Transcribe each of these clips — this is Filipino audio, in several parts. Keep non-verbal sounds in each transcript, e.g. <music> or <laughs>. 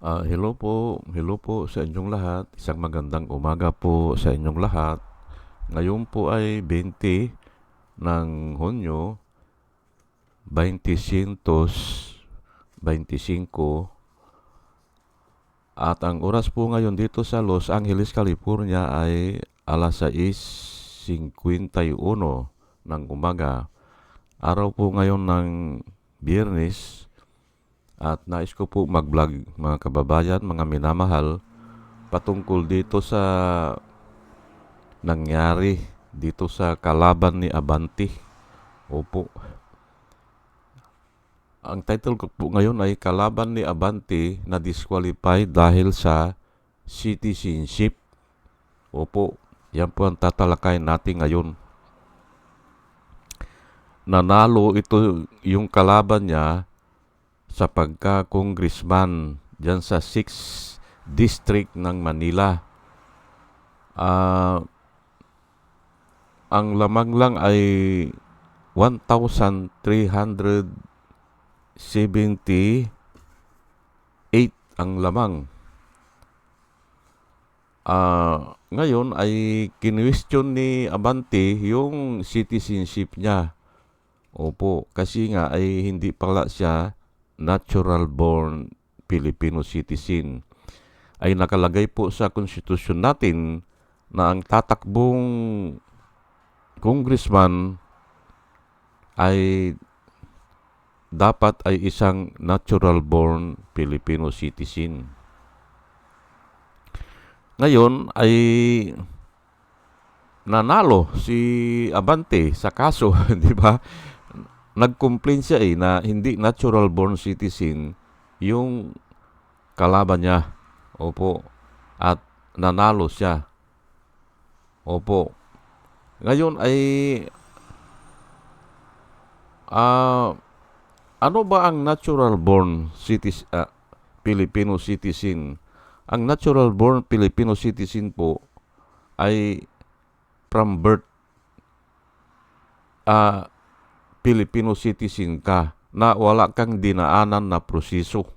Ah, hello po, hello po sa inyong lahat. Isang magandang umaga po sa inyong lahat. Ngayon po ay 20 ng Hunyo, 2025. At ang oras po ngayon dito sa Los Angeles, California ay alas 6.51 ng umaga. Araw po ngayon ng Biyernes, at nais ko po mag-vlog mga kababayan, mga minamahal patungkol dito sa nangyari dito sa kalaban ni Abanti. Opo. Ang title ko po ngayon ay Kalaban ni Abanti na disqualified dahil sa citizenship. Opo. Yan po ang tatalakayin natin ngayon. Nanalo ito yung kalaban niya sa pagka-congressman dyan sa 6th District ng Manila. Ah, ang lamang lang ay 1,378 ang lamang. Ah, ngayon ay kinwestiyon ni Abante yung citizenship niya. Opo, kasi nga ay hindi pala siya natural born Filipino citizen ay nakalagay po sa konstitusyon natin na ang tatakbong congressman ay dapat ay isang natural born Filipino citizen. Ngayon ay nanalo si Abante sa kaso, <laughs> di ba? Nag-complain siya eh na hindi natural born citizen yung kalaban niya. Opo. At nanalo siya. Opo. Ngayon ay ah ano ba ang natural born citizen ah, Filipino citizen? Ang natural born Filipino citizen po ay from birth ah Filipino citizen ka na wala kang dinaanan na proseso.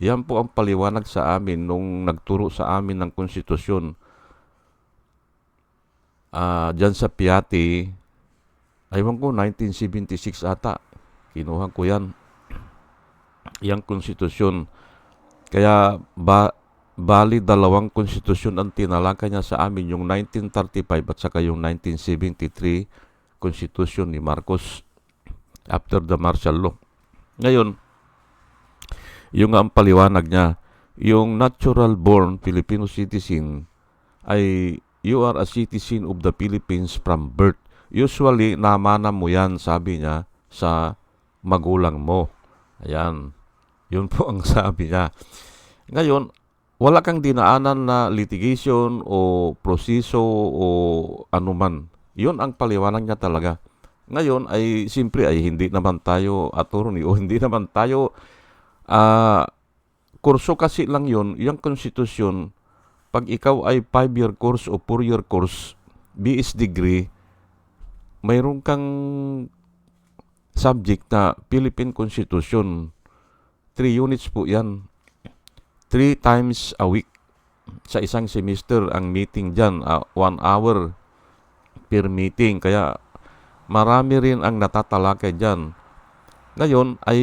Yan po ang paliwanag sa amin nung nagturo sa amin ng konstitusyon. Ah, diyan sa Piati, aywan ko 1976 ata. Kinuha ko 'yan. Yang konstitusyon. Kaya ba bali dalawang konstitusyon ang tinalakay niya sa amin, yung 1935 at saka yung 1973 konstitusyon ni Marcos after the martial law. Ngayon, yung ang paliwanag niya, yung natural born Filipino citizen ay you are a citizen of the Philippines from birth. Usually, namana mo yan, sabi niya, sa magulang mo. Ayan. Yun po ang <laughs> sabi niya. Ngayon, wala kang dinaanan na litigation o proseso o anuman. Yun ang paliwanag niya talaga. Ngayon ay simple ay hindi naman tayo attorney o hindi naman tayo ah kurso kasi lang yun, yung konstitusyon, pag ikaw ay 5-year course o 4-year course, BS degree, mayroon kang subject na Philippine Constitution. 3 units po yan. 3 times a week sa isang semester ang meeting dyan, 1 hour per meeting. Kaya marami rin ang natatalakay dyan. Ngayon ay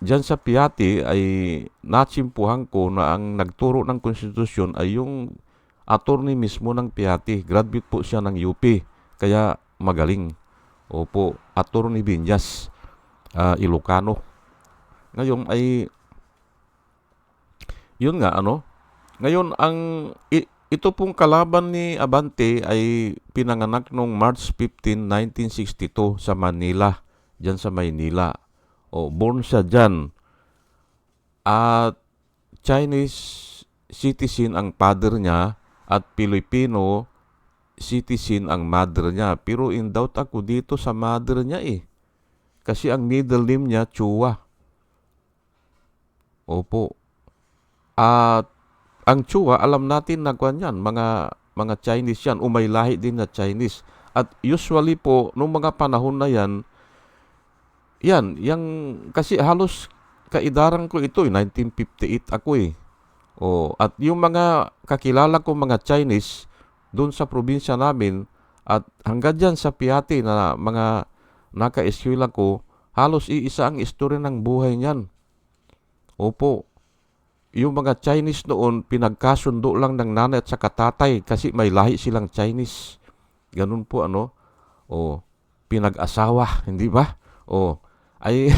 dyan sa Piati ay natsimpuhan ko na ang nagturo ng konstitusyon ay yung attorney mismo ng Piati. Graduate po siya ng UP. Kaya magaling. Opo, attorney Binyas, uh, Ilocano. Ngayon ay yun nga ano. Ngayon ang i, ito pong kalaban ni Abante ay pinanganak noong March 15, 1962 sa Manila, dyan sa Maynila. O, born siya dyan. At Chinese citizen ang father niya at Filipino citizen ang mother niya. Pero in doubt ako dito sa mother niya eh. Kasi ang middle name niya, Chua. Opo. At ang Chua, alam natin na kwan yan, mga, mga Chinese yan, umay lahi din na Chinese. At usually po, nung mga panahon na yan, yan, yung, kasi halos kaidaran ko ito, eh, 1958 ako eh. Oh, at yung mga kakilala ko mga Chinese doon sa probinsya namin at hanggang dyan sa Piati na mga naka-eskwela ko, halos iisa ang istorya ng buhay niyan. Opo, yung mga Chinese noon, pinagkasundo lang ng nanay at saka tatay kasi may lahi silang Chinese. Ganun po ano. O, pinag-asawa, <laughs> hindi ba? O, ay,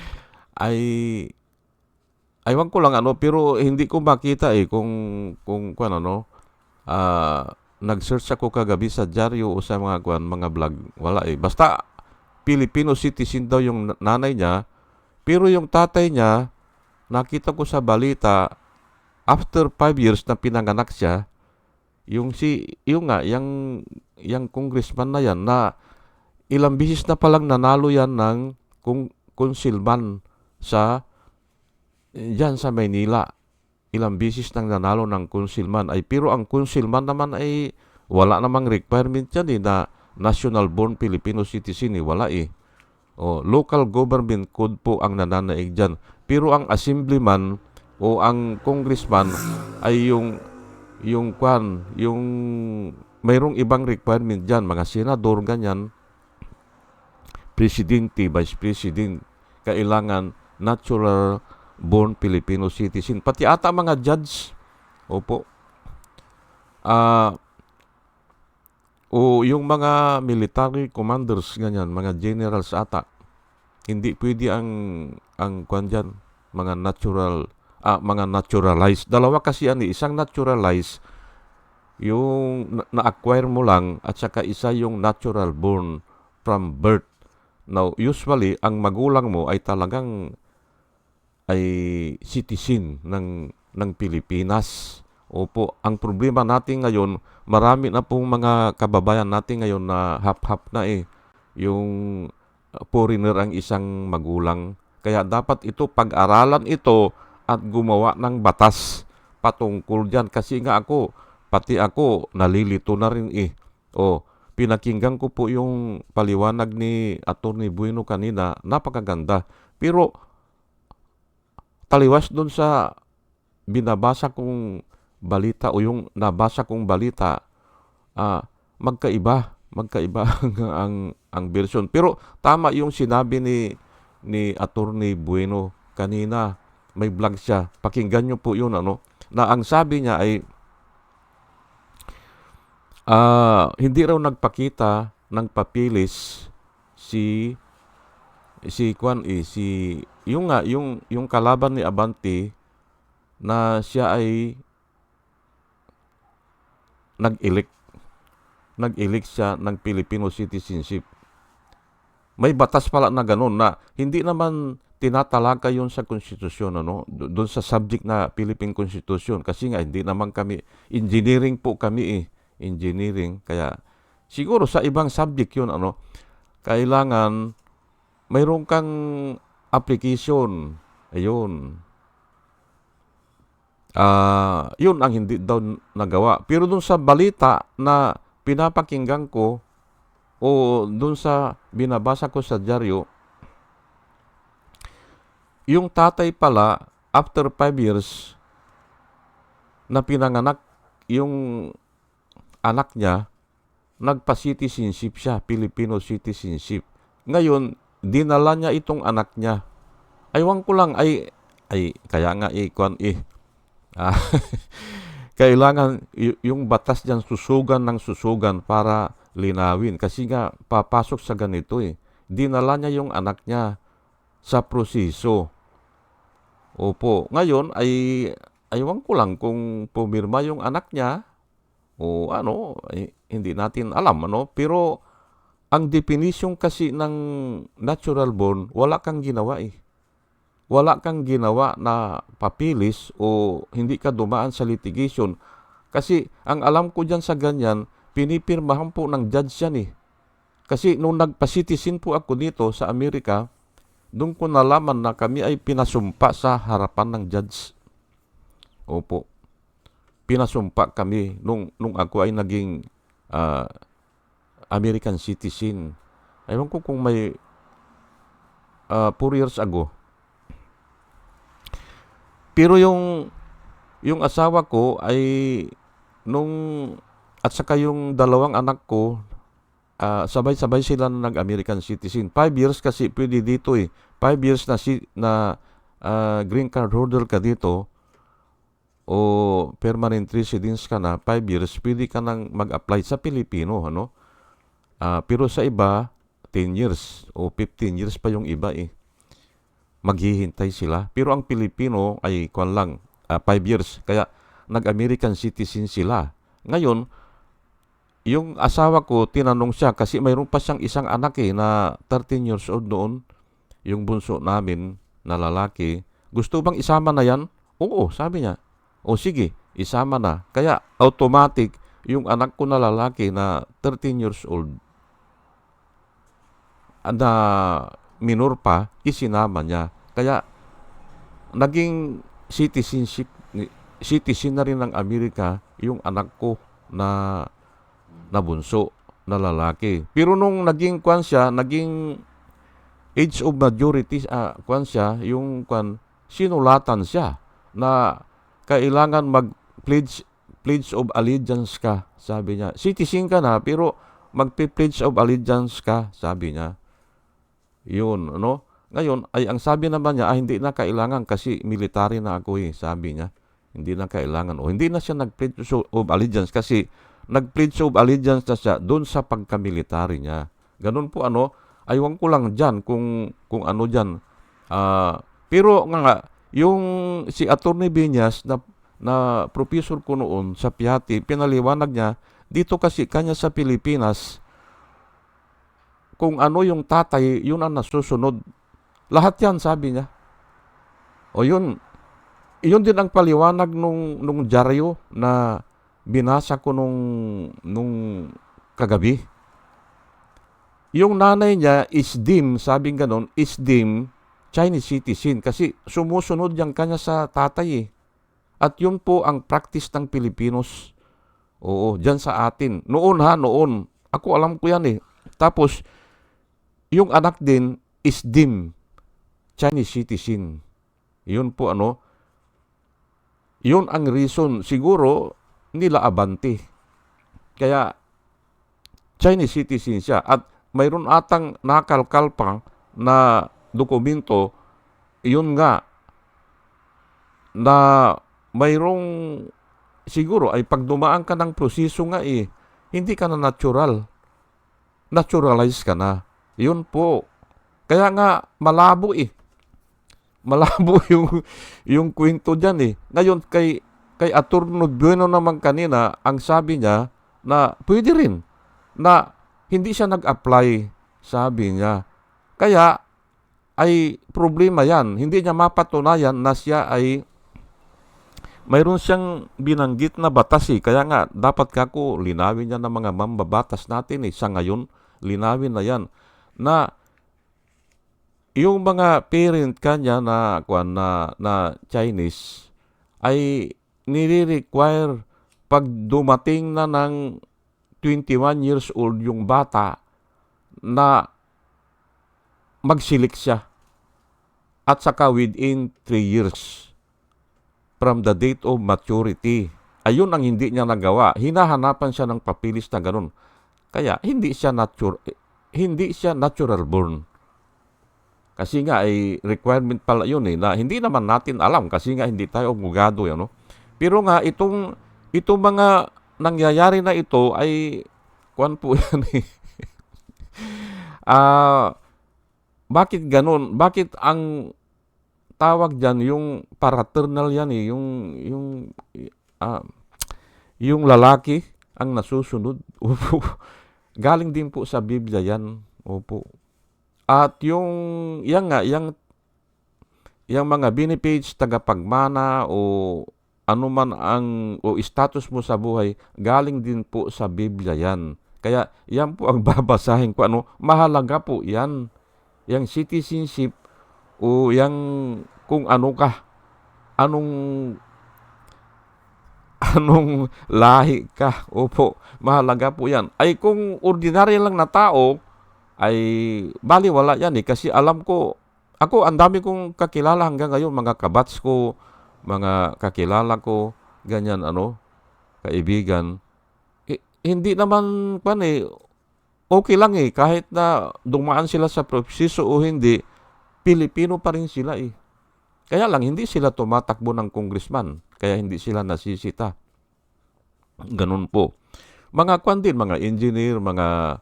<laughs> ay, aywan ko lang ano, pero hindi ko makita eh kung, kung, kung ano, ah, nag-search ako kagabi sa dyaryo o sa mga kwan, mga vlog. Wala eh. Basta, Filipino citizen daw yung nanay niya, pero yung tatay niya, nakita ko sa balita, after 5 years na pinanganak siya, yung si, yung nga, yung, yung congressman na yan, na ilang bisis na palang nanalo yan ng kung konsilman sa diyan sa Maynila. Ilang bisis nang nanalo ng konsilman ay pero ang konsilman naman ay wala namang requirement yan eh, na national born Filipino citizen eh, wala eh. O, local government code po ang nananaig dyan. Pero ang assemblyman o ang congressman ay yung yung kwan, yung mayroong ibang requirement dyan, mga senador, ganyan, presidente, vice president, kailangan natural born Filipino citizen. Pati ata mga judge, opo, ah, o yung mga military commanders, ganyan, mga generals ata, hindi pwede ang, ang kwan dyan, mga natural, ah, mga naturalized. Dalawa kasi yan, eh. isang naturalized, yung na- na-acquire mo lang, at saka isa yung natural born from birth. Now, usually, ang magulang mo ay talagang ay citizen ng ng Pilipinas. Opo, ang problema natin ngayon, marami na pong mga kababayan natin ngayon na hap-hap na eh. Yung foreigner ang isang magulang. Kaya dapat ito pag-aralan ito at gumawa ng batas patungkol diyan kasi nga ako pati ako nalilito na rin eh. O pinakinggan ko po yung paliwanag ni Attorney Bueno kanina, napakaganda. Pero taliwas doon sa binabasa kong balita o yung nabasa kong balita, ah, magkaiba, magkaiba <laughs> ang, ang ang version. Pero tama yung sinabi ni ni Attorney Bueno kanina. May vlog siya. Pakinggan niyo po yun ano. Na ang sabi niya ay Ah, hindi raw nagpakita ng papilis si si Kwan eh, si yung nga yung yung kalaban ni Abante na siya ay nag-elect nag-elect siya ng Filipino citizenship. May batas pala na ganun na hindi naman tinatalaka yun sa konstitusyon ano doon sa subject na Philippine Constitution kasi nga hindi naman kami engineering po kami eh engineering. Kaya siguro sa ibang subject yun, ano, kailangan mayroon kang application. Ayun. Ah, yun ang hindi daw nagawa. Pero dun sa balita na pinapakinggan ko o dun sa binabasa ko sa dyaryo, yung tatay pala, after 5 years, na pinanganak yung anak niya, nagpa-citizenship siya, Filipino citizenship. Ngayon, dinala niya itong anak niya. Aywan ko lang, ay, ay, kaya nga, eh, kwan, eh, <laughs> ah, kailangan yung batas diyan susugan ng susugan para linawin. Kasi nga, papasok sa ganito eh. Dinala niya yung anak niya sa proseso. Opo. Ngayon, ay, aywan ko lang kung pumirma yung anak niya o ano, eh, hindi natin alam ano, pero ang definition kasi ng natural born, wala kang ginawa eh. Wala kang ginawa na papilis o hindi ka dumaan sa litigation. Kasi ang alam ko dyan sa ganyan, pinipirmahan po ng judge yan eh. Kasi nung nagpa-citizen po ako dito sa Amerika, doon ko nalaman na kami ay pinasumpa sa harapan ng judge. Opo pinasumpa kami nung nung ako ay naging uh, American citizen. Ewan ko kung may uh, four years ago. pero yung yung asawa ko ay nung at saka yung dalawang anak ko ah, sabay-sabay sila na nag-American citizen. Five years kasi pwede dito eh. Five years na si na ah, green card holder ka dito o permanent residence ka na, five years, pwede ka nang mag-apply sa Pilipino, ano? Ah, pero sa iba, 10 years o 15 years pa yung iba eh. Maghihintay sila. Pero ang Pilipino ay kwan lang, 5 years. Kaya nag-American citizen sila. Ngayon, yung asawa ko, tinanong siya kasi mayroon pa siyang isang anak eh na 13 years old noon. Yung bunso namin na lalaki. Gusto bang isama na yan? Oo, sabi niya. O sige, isama na. Kaya automatic, yung anak ko na lalaki na 13 years old na minor pa, isinama niya. Kaya naging citizenship citizen na rin ng Amerika yung anak ko na na bunso na lalaki. Pero nung naging kwan siya, naging age of majority ah, kwan siya, yung kwan sinulatan siya na kailangan mag pledge of allegiance ka, sabi niya. Citizen ka na pero magpe-pledge of allegiance ka, sabi niya. Yun, ano? Ngayon, ay ang sabi naman niya, ah, hindi na kailangan kasi military na ako eh, sabi niya. Hindi na kailangan. O hindi na siya nag-pledge of allegiance kasi nag-pledge of allegiance na siya doon sa pagkamilitary niya. Ganun po ano, aywan ko lang dyan kung, kung ano dyan. Ah, pero nga nga, yung si Attorney Binyas na, na professor ko noon sa Piati, pinaliwanag niya, dito kasi kanya sa Pilipinas, kung ano yung tatay, yun ang nasusunod. Lahat yan, sabi niya. O yun, yun din ang paliwanag nung, nung dyaryo na binasa ko nung, nung kagabi. Yung nanay niya is dim, sabing ganon, is dim Chinese citizen kasi sumusunod yung kanya sa tatay eh. At yun po ang practice ng Pilipinos. Oo, dyan sa atin. Noon ha, noon. Ako alam ko yan eh. Tapos, yung anak din is dim Chinese citizen. Yun po ano. Yun ang reason siguro nila abante. Kaya Chinese citizen siya. At mayroon atang nakalkalpang na dokumento yun nga na mayroong siguro ay pag dumaan ka ng proseso nga eh hindi ka na natural. Naturalize ka na. Yun po. Kaya nga malabo eh. Malabo <laughs> yung yung kwento diyan eh. Ngayon kay kay Aturno Bueno naman kanina ang sabi niya na pwede rin na hindi siya nag-apply sabi niya kaya ay problema yan. Hindi niya mapatunayan na siya ay mayroon siyang binanggit na batas eh. Kaya nga, dapat kako linawin niya ng mga mambabatas natin eh. Sa ngayon, linawin na yan. Na yung mga parent kanya na, kuan, na, na Chinese ay nire-require pag dumating na ng 21 years old yung bata na magsilik siya. At saka within 3 years from the date of maturity. Ayun ang hindi niya nagawa. Hinahanapan siya ng papilis na ganun. Kaya hindi siya natural hindi siya natural born. Kasi nga ay requirement pala yun eh na hindi naman natin alam kasi nga hindi tayo abogado yan no. Pero nga itong itong mga nangyayari na ito ay kuan po <laughs> yan eh. Ah bakit ganun? Bakit ang tawag diyan yung paraternal yan eh, yung yung ah, yung lalaki ang nasusunod. <laughs> Opo. Galing din po sa Biblia yan. Opo. At yung yang nga, yang yung mga benefits, tagapagmana o ano man ang o status mo sa buhay, galing din po sa Biblia yan. Kaya yan po ang <laughs> babasahin ko. Ano, mahalaga po yan yang citizenship o yang kung ano ka, anong <laughs> anong lahi ka. Opo, mahalaga po yan. Ay kung ordinary lang na tao, ay baliwala yan eh. Kasi alam ko, ako ang dami kong kakilala hanggang ngayon, mga kabats ko, mga kakilala ko, ganyan ano, kaibigan, eh, hindi naman pan eh, okay lang eh, kahit na dumaan sila sa proseso o hindi, Pilipino pa rin sila eh. Kaya lang, hindi sila tumatakbo ng congressman, kaya hindi sila nasisita. Ganun po. Mga kwan din, mga engineer, mga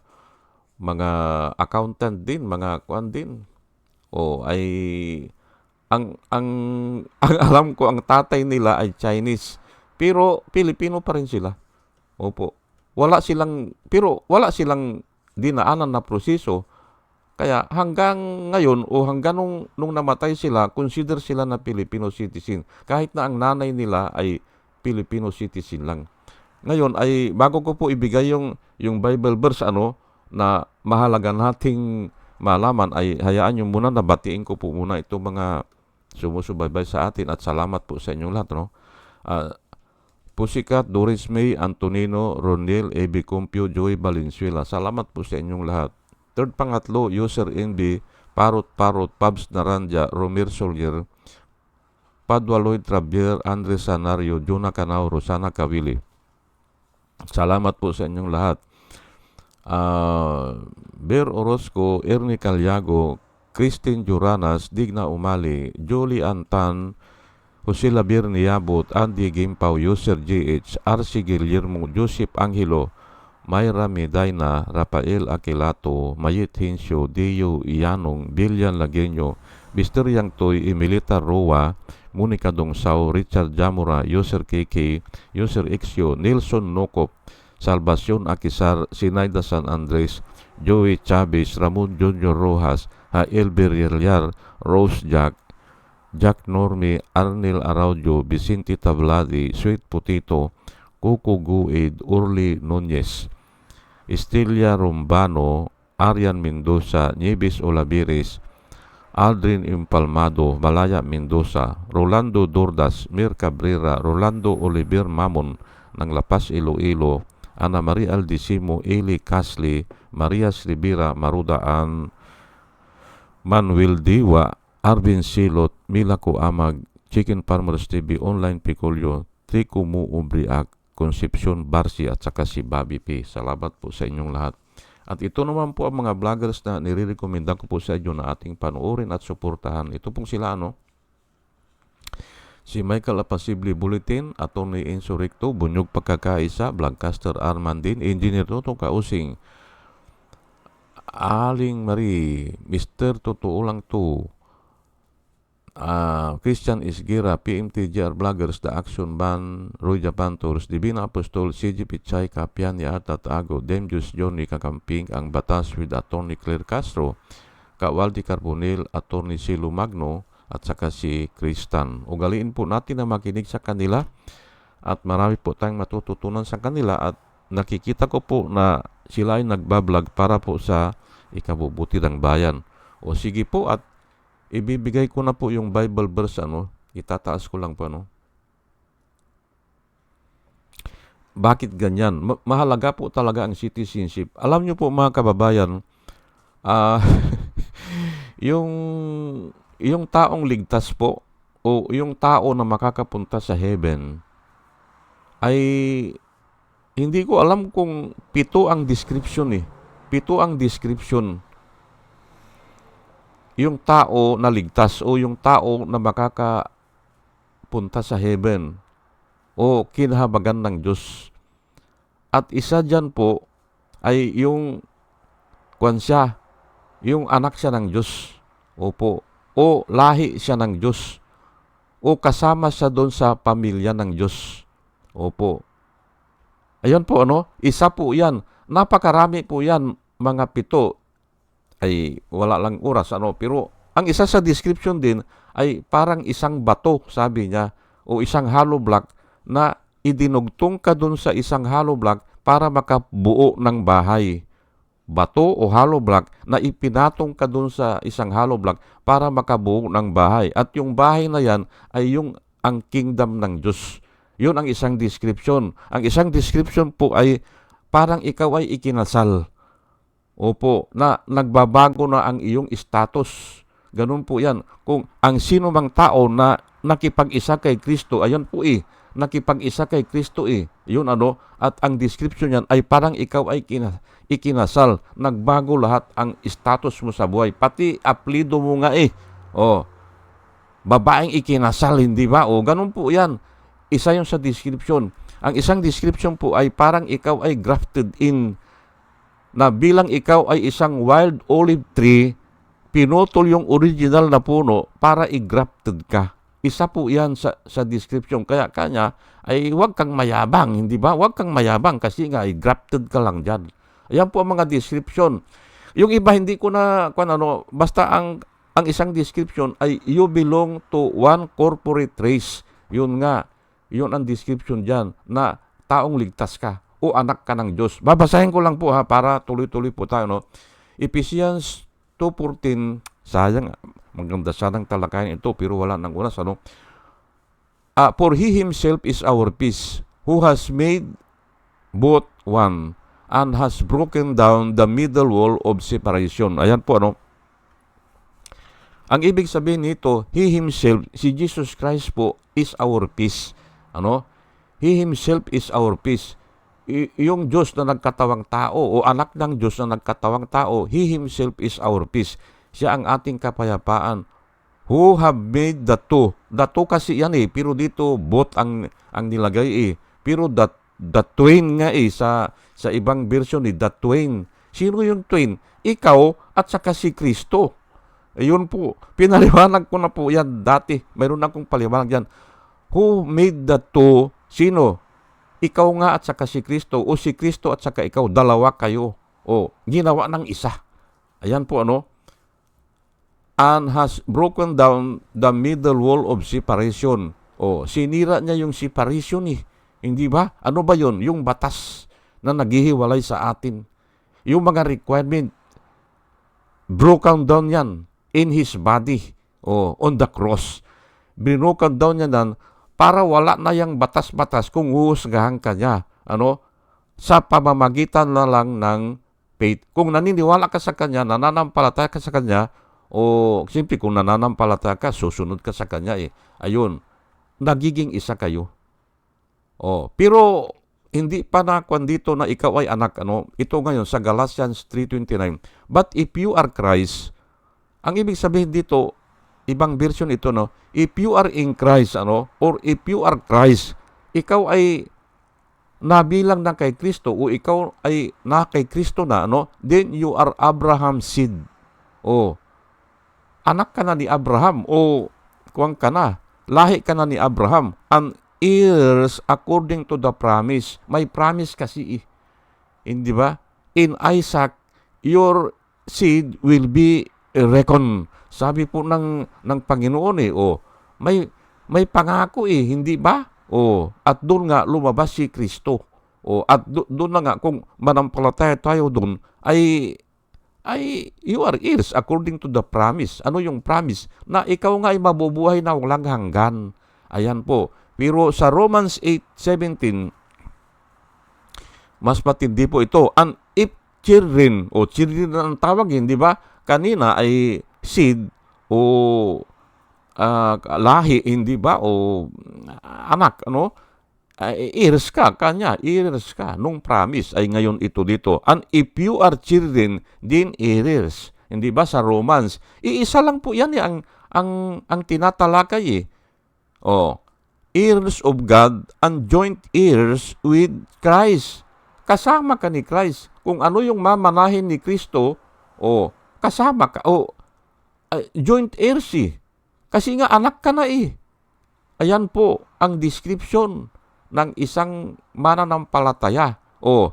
mga accountant din, mga kwan din. O ay ang ang <laughs> ang alam ko ang tatay nila ay Chinese, pero Pilipino pa rin sila. Opo. Wala silang pero wala silang dinaanan na proseso. Kaya hanggang ngayon o hanggang nung, nung namatay sila, consider sila na Filipino citizen. Kahit na ang nanay nila ay Filipino citizen lang. Ngayon ay bago ko po ibigay yung yung Bible verse ano na mahalaga nating malaman ay hayaan niyo muna na batiin ko po muna itong mga sumusubaybay sa atin at salamat po sa inyong lahat no. Ah, Pusikat, Doris May, Antonino, Ronel, Ebi Compio, Joey Valenzuela. Salamat po sa inyong lahat. Third pangatlo, User NB, Parot Parot, Pabs Naranja, Romir Solier, Padua Lloyd Travier, Andres Sanario, Juna Canao, Rosana Kawili. Salamat po sa inyong lahat. Ah, Ber Orozco, Ernie Calyago, Christine Juranas, Digna Umali, Julie Antan, Jose Labir Niabot, Andy Gimpaw, User GH, RC Guillermo, Joseph Angelo, Mayra Medina, Rafael Aquilato, Mayit Hinsyo, Dio Ianong, Billian Lagenyo, Mr. Yang Toy, Emilita Roa, Monica Dongsao, Richard Jamura, User KK, User Exio, Nelson Nokop, Salvacion Akisar, Sinaida San Andres, Joey Chavez, Ramon Junior Rojas, Hael Berriar, Rose Jack, Jack Norme, Arnel Araujo, Vicente Tabladi, Sweet Potito, Coco Guid, Urli Nunez, Estelia Rombano, Arian Mendoza, Nieves Olavires, Aldrin Impalmado, Malaya Mendoza, Rolando Dordas, Mir Cabrera, Rolando Oliver Mamon ng Iloilo, Ana Maria Aldisimo, Eli Casli, Maria Rivera, Marudaan, Manuel Diwa, Arvin Silot, Mila Amag, Chicken Farmers TV, Online Picolio, Trico Mu Ubriak, Concepcion Barsi at saka si Bobby P. Salamat po sa inyong lahat. At ito naman po ang mga vloggers na nire-recommenda ko po sa inyo na ating panoorin at suportahan. Ito pong sila ano, Si Michael Apasibli Bulletin, atau nih insurik tu Bunyuk PKK Isa, Blancaster Armandin, Engineer Toto Kausing, Aling Mari, Mister tutu Ulang Tu, uh, Christian Isgira, PMTJR Bloggers Da Action Ban, Ruja di Dibina Apostol, CGP Chai Kapian ya Tata Ago, Demjus Joni Kakamping, Ang Batas with Attorney Claire Castro, Kawaldi Karbonil, Attorney Silu Magno, at saka si Kristan. Ugaliin po natin na makinig sa kanila at marami po tayong matututunan sa kanila at nakikita ko po na sila ay nagbablog para po sa ikabubuti ng bayan. O sige po at ibibigay ko na po yung Bible verse ano, itataas ko lang po ano. Bakit ganyan? Ma- mahalaga po talaga ang citizenship. Alam niyo po mga kababayan, ah <laughs> yung yung taong ligtas po o yung tao na makakapunta sa heaven ay hindi ko alam kung pito ang description eh. Pito ang description yung tao na ligtas o yung tao na makakapunta sa heaven o kinahabagan ng Diyos. At isa dyan po ay yung kwan siya, yung anak siya ng Diyos. Opo. O lahi siya ng Diyos. O kasama siya doon sa pamilya ng Diyos. Opo. Ayun po ano, isa po yan. Napakarami po yan, mga pito ay wala lang oras ano pero ang isa sa description din ay parang isang bato sabi niya o isang hollow block na idinugtong ka dun sa isang hollow block para makabuo ng bahay bato o hollow block na ipinatong ka dun sa isang hollow block para makabuo ng bahay at yung bahay na yan ay yung ang kingdom ng Diyos yun ang isang description ang isang description po ay parang ikaw ay ikinasal Opo, na nagbabago na ang iyong status. Ganun po yan. Kung ang sino mang tao na nakipag-isa kay Kristo, ayan po eh, nakipag-isa kay Kristo eh. Yun ano, at ang description niyan ay parang ikaw ay kina, ikinasal. Nagbago lahat ang status mo sa buhay. Pati aplido mo nga eh. Oh, babaeng ikinasal, hindi ba? O, ganun po yan. Isa yung sa description. Ang isang description po ay parang ikaw ay grafted in na bilang ikaw ay isang wild olive tree, pinutol yung original na puno para i-grafted ka. Isa po yan sa, sa description. Kaya kanya ay huwag kang mayabang, hindi ba? Huwag kang mayabang kasi nga ay grafted ka lang dyan. Ayan po ang mga description. Yung iba hindi ko na kung ano, basta ang ang isang description ay you belong to one corporate race. Yun nga, yun ang description dyan na taong ligtas ka o anak ka ng Diyos. Babasahin ko lang po ha para tuloy-tuloy po tayo. No? Ephesians 2.14, sayang, maganda sanang talakayan ito pero wala nang oras. Ano? Uh, for He Himself is our peace, who has made both one and has broken down the middle wall of separation. Ayan po ano. Ang ibig sabihin nito, He Himself, si Jesus Christ po, is our peace. Ano? He Himself is our peace. Y- yung Diyos na nagkatawang tao o anak ng Diyos na nagkatawang tao, He Himself is our peace. Siya ang ating kapayapaan. Who have made the two. The two kasi yan eh, pero dito both ang, ang nilagay eh. Pero the, the twain nga eh, sa, sa ibang version eh, the twain. Sino yung twain? Ikaw at saka si Kristo. Ayun po, pinaliwanag ko na po yan dati. Mayroon akong paliwanag yan. Who made the two? Sino? Ikaw nga at saka si Kristo o si Kristo at saka ikaw, dalawa kayo. O, ginawa ng isa. Ayan po ano. And has broken down the middle wall of separation. O, sinira niya yung separation eh. Hindi ba? Ano ba yon? Yung batas na naghihiwalay sa atin. Yung mga requirement, broken down yan in His body o on the cross. Binukan daw niya nan para wala na yung batas-batas kung huhusgahan ka niya. Ano? Sa pamamagitan na lang ng faith. Kung naniniwala ka sa Kanya, nananampalataya ka sa Kanya, o simple kung nananampalataya ka, susunod ka sa Kanya eh. Ayun, nagiging isa kayo. O, pero hindi pa nakwan dito na ikaw ay anak. Ano? Ito ngayon sa Galatians 3.29. But if you are Christ, ang ibig sabihin dito, ibang version ito, no? If you are in Christ, ano? Or if you are Christ, ikaw ay nabilang na kay Kristo o ikaw ay na kay Kristo na, ano? Then you are Abraham's seed. O, anak ka na ni Abraham o kuwang ka na, lahi ka na ni Abraham. And heirs according to the promise. May promise kasi eh. Hindi ba? In Isaac, your seed will be reckon. Sabi po ng, ng Panginoon eh, oh, may, may pangako eh, hindi ba? Oh, at doon nga lumabas si Kristo. Oh, at do, doon na nga kung manampalataya tayo doon ay ay you are heirs according to the promise. Ano yung promise? Na ikaw nga ay mabubuhay na walang hanggan. Ayan po. Pero sa Romans 8:17 mas matindi po ito. And if children o children ang tawag, hindi ba? kanina ay seed o uh, lahi, hindi ba? O anak, ano? Ay, heirs ka, kanya, heirs ka. Nung promise ay ngayon ito dito. And if you are children, then heirs. Hindi ba sa Romans? Iisa lang po yan eh, ang, ang, ang tinatalakay eh. Oh, heirs of God and joint heirs with Christ. Kasama ka ni Christ. Kung ano yung mamanahin ni Kristo, oh, kasama ka o uh, joint heirs eh. Kasi nga anak ka na eh. Ayan po ang description ng isang mananampalataya. O,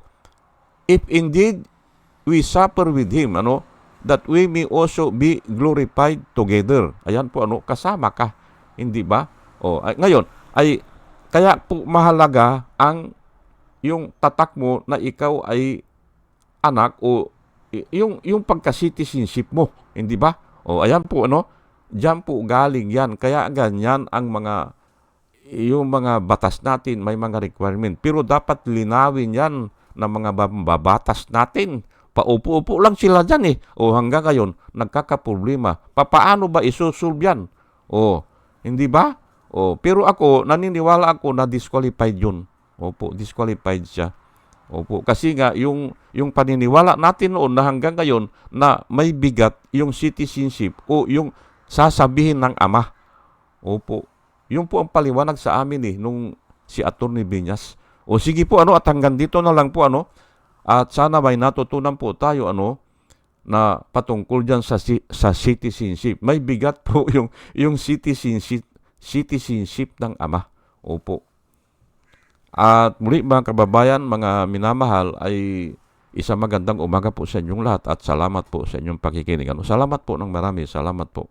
if indeed we suffer with Him, ano, that we may also be glorified together. Ayan po, ano, kasama ka. Hindi ba? O, ay, ngayon, ay, kaya po mahalaga ang yung tatak mo na ikaw ay anak o yung yung pagka-citizenship mo, hindi ba? O ayan po ano, diyan po galing 'yan. Kaya ganyan ang mga yung mga batas natin, may mga requirement. Pero dapat linawin 'yan ng mga babatas natin paupo-upo lang sila dyan eh. O hanggang ngayon, nagkakaproblema. Papaano ba isusolve yan? O, hindi ba? O, pero ako, naniniwala ako na disqualified yun. Opo, disqualified siya. Opo, kasi nga yung yung paniniwala natin noon na hanggang ngayon na may bigat yung citizenship o yung sasabihin ng ama. Opo. Yun po ang paliwanag sa amin eh nung si Attorney Binyas. O sige po ano at hanggang dito na lang po ano. At sana may natutunan po tayo ano na patungkol diyan sa sa citizenship. May bigat po <laughs> yung yung citizenship citizenship ng ama. Opo. At muli mga kababayan, mga minamahal ay isang magandang umaga po sa inyong lahat at salamat po sa inyong pakikinig. Ano, salamat po ng marami. Salamat po.